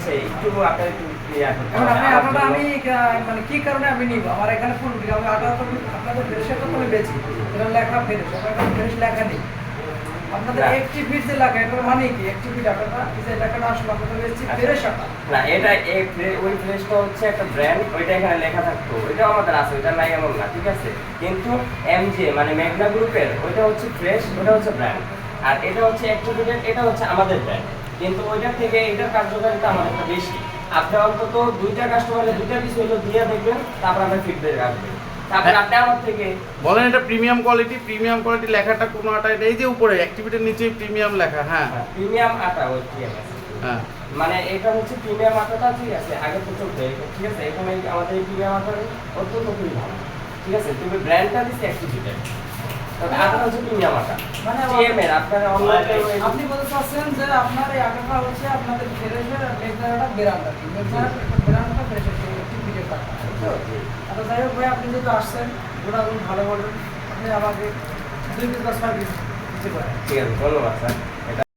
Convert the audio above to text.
হচ্ছে একটু আপনার একটু করতে এখন হবে আমি আমার আটাটা জন্য। আমি আহ, মানে কি কারণে আমি নিব? আমার এখানে ফুল আমি আটা আপনাদের ফ্রেশের তো আমি বেচি। এটা লেখা ফ্রেশ আমার এখানে লেখা নেই। আপনাদের একটি ফিট যে লেখা এটার মানে কি? একটি ফিট আটাটা যে লেখাটা আসলে আপনাদের বেচছি। ফ্রেশ আটা। না এটা এই ওই ফ্রেশটা হচ্ছে একটা ব্র্যান্ড ওইটা এখানে লেখা থাকতো। ওইটাও আমাদের আছে ওইটা নাই এমন না ঠিক আছে? কিন্তু এমজে মানে মেঘনা গ্রুপের ওইটা হচ্ছে ফ্রেশ ওটা হচ্ছে ব্র্যান্ড আর এটা হচ্ছে অ্যাক্টিভেটেড এটা হচ্ছে আমাদের ব্র্যান্ড কিন্তু ওইটার থেকে এটার কার্যকারিতা আমাদেরটা বেশি। আপনি অন্তত দুইটা কাস্টমারের দুইটা পিস হইল দিয়ে দেখবেন তারপর আপনার ফিডব্যাক আসবে। তারপর আপনি আমার থেকে বলেন এটা প্রিমিয়াম কোয়ালিটি প্রিমিয়াম কোয়ালিটি লেখাটা কোনো আটা? এটা এই যে উপরে অ্যাক্টিভিটির নিচেই প্রিমিয়াম লেখা হ্যাঁ। প্রিমিয়াম আটা ওই TMS হ্যাঁ। মানে এটা হচ্ছে প্রিমিয়াম আটাটা ঠিক আছে আগে তো চলতো ঠিক আছে এখানে আমাদের এই প্রিমিয়াম আটা অত্যন্ত খুবই ভালো ঠিক আছে তুমি ব্র্যান্ডটা দিচ্ছে অ্যাক্টিভিটেড তবে আটাটা হচ্ছে প্রিমিয়াম আটা মানে টিএম আপনার অনলাইনে আপনি বলতে চাচ্ছেন যে আপনার এই আটাটা হচ্ছে আপনাদের ফ্রেশের মেঘনাটা বেরান আর কি ফ্রেশের একটি ফিটের টাকা আচ্ছা যাই হোক ভাই আপনি যেহেতু আসছেন ওটা ভালো বলবেন আপনি আমাকে দুই পিস দশ পার দিতে পারেন। ঠিক আছে ধন্যবাদ স্যার।